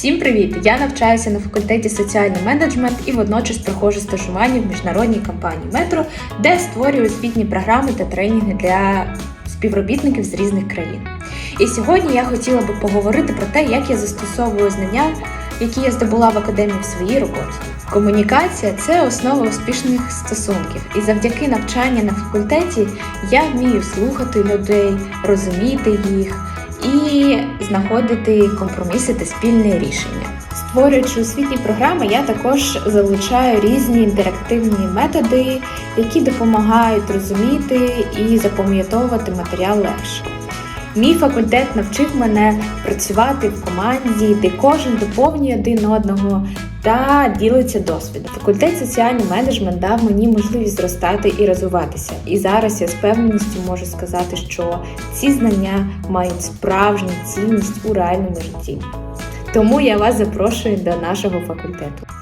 Всім привіт! Я навчаюся на факультеті соціальний менеджмент і водночас проходжу стажування в міжнародній компанії Метро, де створюю освітні програми та тренінги для співробітників з різних країн. І сьогодні я хотіла би поговорити про те, як я застосовую знання, які я здобула в академії в своїй роботі. Комунікація це основа успішних стосунків, і завдяки навчанню на факультеті я вмію слухати людей, розуміти їх і знаходити компроміси та спільне рішення. Створюючи освітні програми, я також залучаю різні інтерактивні методи, які допомагають розуміти і запам'ятовувати матеріал легше. Мій факультет навчив мене працювати в команді, де кожен доповнює один одного та ділиться досвідом. Факультет соціальний менеджмент дав мені можливість зростати і розвиватися. І зараз я з певністю можу сказати, що ці знання мають справжню цінність у реальному житті. Тому я вас запрошую до нашого факультету.